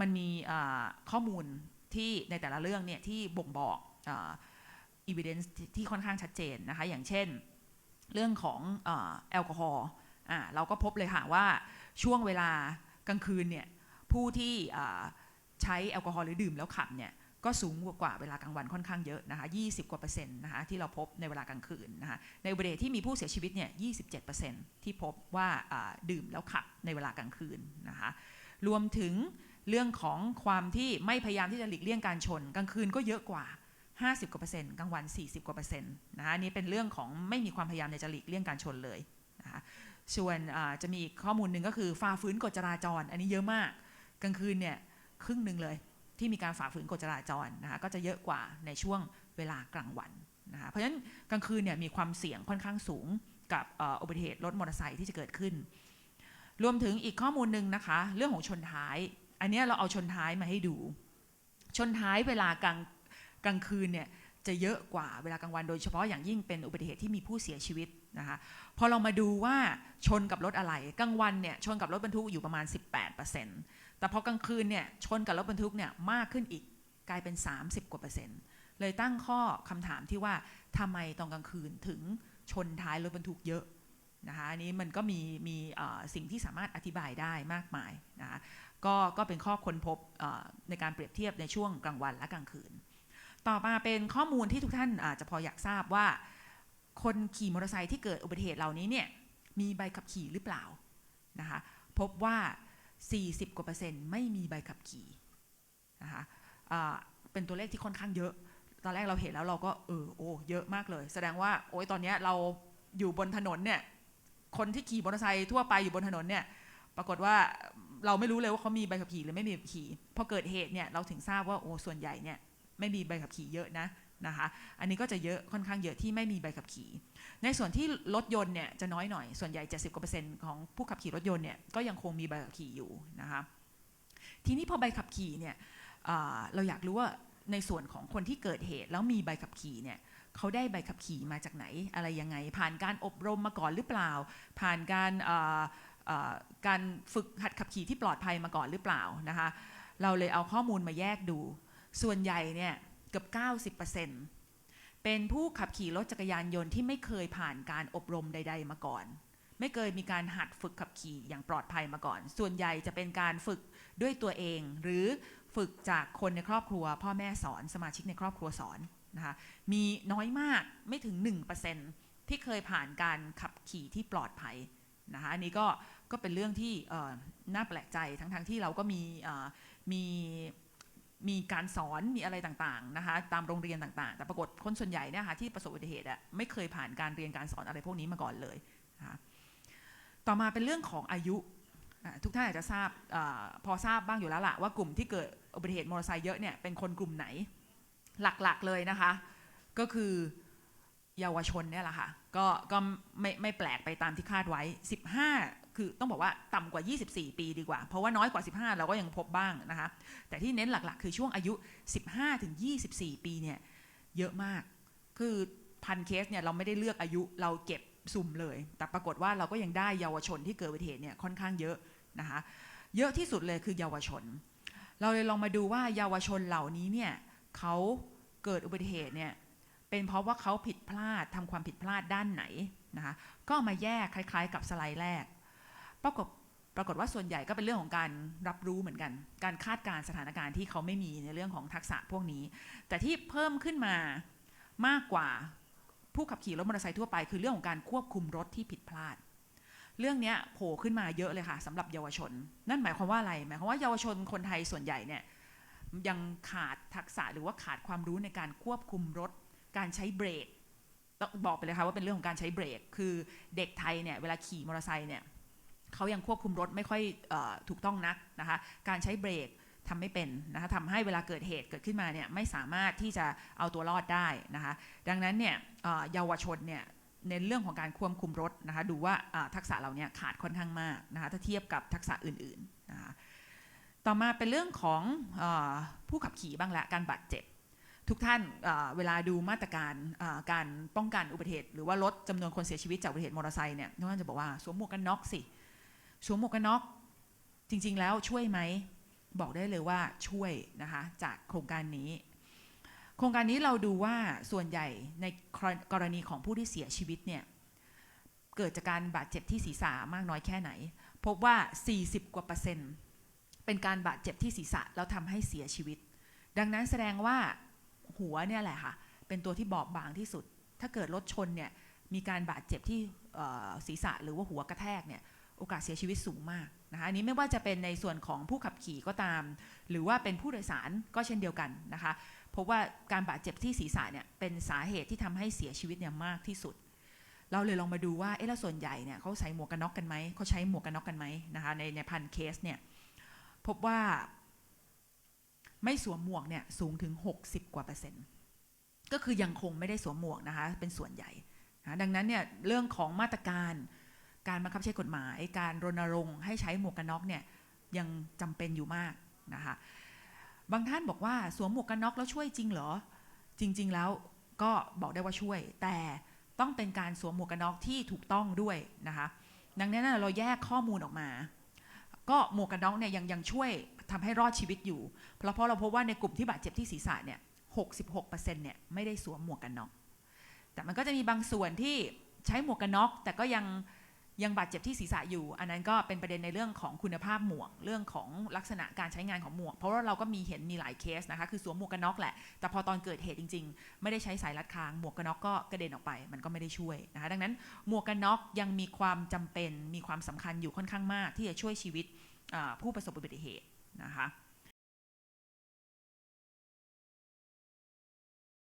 มันมีข้อมูลที่ในแต่ละเรื่องเนี่ยที่บ่งบอกอ่า evidence ที่ค่อนข้างชัดเจนนะคะ อย่างเช่นเรื่องของอแอลกอฮอล์เราก็พบเลยค่ะว่าช่วงเวลากลางคืนเนี่ยผู้ที่ใช้แอลกอฮอล์หรือดื่มแล้วขับเนี่ยก็สูงกว่าเวลากลางวันค่อนข้างเยอะนะคะ 20 กว่าเปอร์เซ็นต์นะคะที่เราพบในเวลากลางคืนนะคะในอุบัติเหตุที่มีผู้เสียชีวิตเนี่ย 27%ที่พบว่าดื่มแล้วขับในเวลากลางคืนนะคะรวมถึง เรื่องของความที่ไม่พยายามที่จะหลีกเลี่ยงการชน กลางคืนก็เยอะกว่า 50 กว่าเปอร์เซ็นต์กลางวัน 40 กว่าเปอร์เซ็นต์นะคะนี้เป็นเรื่องของไม่มีความพยายามในจะหลีกเลี่ยงการชนเลยนะคะส่วนจะมีข้อมูลหนึ่งก็คือฝ่าฝืนกฎจราจร อันนี้เยอะมาก กลางคืนเนี่ยครึ่งหนึ่งเลยที่มีการฝ่าฝืนกฎจราจรนะคะก็จะเยอะกว่าในช่วงเวลากลางวันนะคะเพราะฉะนั้นกลางคืนเนี่ยมีความเสี่ยงค่อนข้างสูงกับอุบัติเหตุรถมอเตอร์ไซค์ที่จะเกิดขึ้น รวมถึงอีกข้อมูลหนึ่งนะคะ เรื่องของชนท้าย อันนี้เราเอาชนท้ายมาให้ดู ชนท้ายเวลากลางกลางคืนเนี่ยจะเยอะกว่าเวลากลางวันโดยเฉพาะอย่างยิ่งเป็นอุบัติเหตุที่มีผู้เสียชีวิตนะคะพอเรามาดูว่าชนกับรถอะไรกลางวันเนี่ยชนกับรถบรรทุกอยู่ประมาณ 18%แต่พอกลางคืนเนี่ยชนกับรถบรรทุกเนี่ยมากขึ้นอีกกลายเป็น 30 กว่าเปอร์เซ็นต์เลยตั้งข้อคำถามที่ว่าทำไมตอนกลางคืนถึงชนท้ายรถบรรทุกเยอะนะคะอันนี้มันก็มีมีสิ่งที่สามารถอธิบายได้มากมายนะคะ ก็ก็เป็นข้อค้นพบในการเปรียบเทียบในช่วงกลางวันและกลางคืน ต่อมาเป็นข้อมูลที่ทุกท่านอาจจะพออยากทราบว่า คนขี่มอเตอร์ไซค์ที่เกิดอุบัติเหตุเหล่านี้เนี่ยมีใบขับขี่หรือเปล่านะคะพบว่า 40 กว่าเปอร์เซ็นต์ไม่มีใบขับขี่นะคะเป็นตัวเลขที่ค่อนข้างเยอะ ตอนแรกเราเห็นแล้วเราก็เออโอ้เยอะมากเลย แสดงว่าโอ้ยตอนนี้เราอยู่บนถนนเนี่ยคนที่ขี่มอเตอร์ไซค์ทั่วไปอยู่บนถนนเนี่ย ปรากฏว่าเราไม่รู้เลยว่าเขามีใบขับขี่หรือไม่มีใบขับขี่พอเกิดเหตุเนี่ยเราถึงทราบว่าโอ้ส่วนใหญ่เนี่ยไม่มีใบขับขี่เยอะนะนะคะ อันนี้ก็จะเยอะค่อนข้างเยอะที่ไม่มีใบขับขี่ ในส่วนที่รถยนต์เนี่ยจะน้อยหน่อย ส่วนใหญ่ 70กว่าเปอร์เซ็นต์ของผู้ขับขี่รถยนต์เนี่ยก็ยังคงมีใบขับขี่อยู่นะคะ ทีนี้พอใบขับขี่เนี่ยเราอยากรู้ว่าในส่วนของคนที่เกิดเหตุ แล้วมีใบขับขี่เนี่ยเขาได้ใบขับขี่มาจากไหนอะไรยังไง ผ่านการอบรมมาก่อนหรือเปล่า ผ่านการอ การฝึกหัดขับขี่ที่ปลอดภัยมาก่อนหรือเปล่านะคะ เราเลยเอาข้อมูลมาแยกดู ส่วนใหญ่เนี่ยเกือบ 90%เป็นผู้ขับขี่รถจักรยานยนต์ที่ไม่เคยผ่านการอบรมใด ๆ มาก่อน ไม่เคยมีการหัดฝึกขับขี่อย่างปลอดภัยมาก่อน ส่วนใหญ่จะเป็นการฝึกด้วยตัวเอง หรือฝึกจากคนในครอบครัว พ่อแม่สอนสมาชิกในครอบครัวสอนนะคะมีน้อยมากไม่ถึง 1%ที่เคยผ่านการขับขี่ที่ปลอดภัยนะคะอันนี้ก็ ก็เป็นเรื่องที่น่าแปลกใจทั้งๆที่เราก็มีมีมีการสอนมีอะไรต่างๆนะคะตามโรงเรียนต่างๆ แต่ปรากฏคนส่วนใหญ่เนี่ยค่ะที่ประสบอุบัติเหตุอะไม่เคยผ่านการเรียนการสอนอะไรพวกนี้มาก่อนเลยนะคะต่อมาเป็นเรื่องของอายุทุกท่านอาจจะทราบอพอทราบบ้างอยู่แล้วละว่ากลุ่มที่เกิดอุบัติเหตุมอเตอร์ไซค์เยอะเนี่ยเป็นคนกลุ่มไหนหลักๆเลยนะคะ ก็คือ เยาวชนเนี่ยแหละค่ะก็ก็ไม่ไม่แปลกไปตามที่คาดไว้ 15 คือต้องบอกว่าต่ำกว่า 24 ปีดีกว่า เพราะว่าน้อยกว่า 15 เราก็ยังพบบ้างนะคะ แต่ที่เน้นหลักๆ คือช่วงอายุ 15 ถึง 24 ปีเนี่ยเยอะมาก คือพันเคสเนี่ยเราไม่ได้เลือกอายุเราเก็บสุ่มเลย แต่ปรากฏว่าเราก็ยังได้เยาวชนที่เกิดอุบัติเหตุเนี่ยค่อนข้างเยอะนะคะเยอะที่สุดเลยคือเยาวชน เราเลยลองมาดูว่าเยาวชนเหล่านี้เนี่ยเขาเกิดอุบัติเหตุเนี่ย เป็นเพราะว่าเขาผิดพลาดทำความผิดพลาดด้านไหนนะคะก็มาแยกคล้าย ๆ กับสไลด์แรก ปรากฏปรากฏว่าส่วนใหญ่ก็เป็นเรื่องของการรับรู้เหมือนกัน การคาดการสถานการณ์ที่เขาไม่มีในเรื่องของทักษะพวกนี้ แต่ที่เพิ่มขึ้นมามากกว่าผู้ขับขี่รถมอเตอร์ไซค์ทั่วไป คือเรื่องของการควบคุมรถที่ผิดพลาด เรื่องนี้โผล่ขึ้นมาเยอะเลยค่ะสำหรับเยาวชน นั่นหมายความว่าอะไรหมายความว่าเยาวชนคนไทยส่วนใหญ่เนี่ยยังขาดทักษะหรือว่าขาดความรู้ในการควบคุมรถ การใช้เบรกต้องบอกไปเลยค่ะว่าเป็นเรื่องของการใช้เบรก คือเด็กไทยเนี่ยเวลาขี่มอเตอร์ไซค์เนี่ยเขายังควบคุมรถไม่ค่อยออถูกต้องนักนะคะ การใช้เบรกทำไม่เป็นนะคะทำให้เวลาเกิดเหตุเกิดขึ้นมาเนี่ยไม่สามารถที่จะเอาตัวรอดได้นะคะ ดังนั้นเนี่ยเยาวชนเนี่ยในเรื่องของการควบคุมรถนะคะดูว่าทักษะเราเนี่ยขาดค่อนข้างมากนะคะถ้าเทียบกับทักษะอื่นๆนะคะต่อมาเป็นเรื่องของอผู้ขับขี่บ้างละการบาดเจ็บ ทุกท่านเวลาดูมาตรการการป้องกันอุบัติเหตุ หรือว่าลดจำนวนคนเสียชีวิตจากอุบัติเหตุมอเตอร์ไซค์เนี่ยทุกท่านจะบอกว่าสวมหมวกกันน็อกสิสวมหมวกกันน็อกจริง ๆ แล้วช่วยไหมบอกได้เลยว่าช่วยนะคะจากโครงการนี้ โครงการนี้เราดูว่าส่วนใหญ่ในกรณีของผู้ที่เสียชีวิตเนี่ยเกิดจากการบาดเจ็บที่ศีรษะมากน้อยแค่ไหน พบว่า 40 กว่าเปอร์เซ็นต์เป็นการบาดเจ็บที่ศีรษะแล้วทำให้เสียชีวิต ดังนั้นแสดงว่า หัวเนี่ยแหละค่ะ เป็นตัวที่บอบบางที่สุด ถ้าเกิดรถชนเนี่ยมีการบาดเจ็บที่ศีรษะหรือว่าหัวกระแทกเนี่ยโอกาสเสียชีวิตสูงมากนะคะอันนี้ไม่ว่าจะเป็นในส่วนของผู้ขับขี่ก็ตาม หรือว่าเป็นผู้โดยสารก็เช่นเดียวกันนะคะเพราะว่าการบาดเจ็บที่ศีรษะเนี่ยเป็นสาเหตุที่ทำให้เสียชีวิตเนี่ยมากที่สุด เราเลยลองมาดูว่าเอ๊ะแล้วส่วนใหญ่เนี่ยเขาใส่หมวกกันน็อกกันไหมเขาใช้หมวกกันน็อกกันไหมนะคะในในพันเคสเนี่ยพบว่า ไม่สวมหมวกเนี่ยสูงถึง 60 กว่าเปอร์เซ็นต์ ก็คือยังคงไม่ได้สวมหมวกนะคะ เป็นส่วนใหญ่นะดังนั้นเนี่ยเรื่องของมาตรการการบังคับใช้กฎหมาย การรณรงค์ให้ใช้หมวกกันน็อกเนี่ยยังจำเป็นอยู่มากนะคะ บางท่านบอกว่าสวมหมวกกันน็อกแล้วช่วยจริงเหรอ จริง ๆ แล้วก็บอกได้ว่าช่วย แต่ต้องเป็นการสวมหมวกกันน็อกที่ถูกต้องด้วยนะคะ ดังนั้นเราแยกข้อมูลออกมา ก็หมวกกันน็อกเนี่ยยังยังช่วยทำให้รอดชีวิตอยู่ เพราะเพราะเราพบว่าในกลุ่มที่บาดเจ็บที่ศีรษะเนี่ย66%เนี่ยไม่ได้สวมหมวกกันน็อก แต่มันก็จะมีบางส่วนที่ใช้หมวกกันน็อก แต่ก็ยัง ยังบาดเจ็บที่ศีรษะอยู่ อันนั้นก็เป็นประเด็นในเรื่องของคุณภาพหมวก เรื่องของลักษณะการใช้งานของหมวก เพราะว่าเราก็มีเห็นมีหลายเคสนะคะ คือสวมหมวกกันน็อกแหละ แต่พอตอนเกิดเหตุจริง ๆ ไม่ได้ใช้สายรัดคาง หมวกกันน็อกก็กระเด็นออกไป มันก็ไม่ได้ช่วยนะคะ ดังนั้นหมวกกันน็อกยังมีความจำเป็น มีความสำคัญอยู่ค่อนข้างมาก ที่จะช่วยชีวิตผู้ประสบอุบัติเหตุนะคะ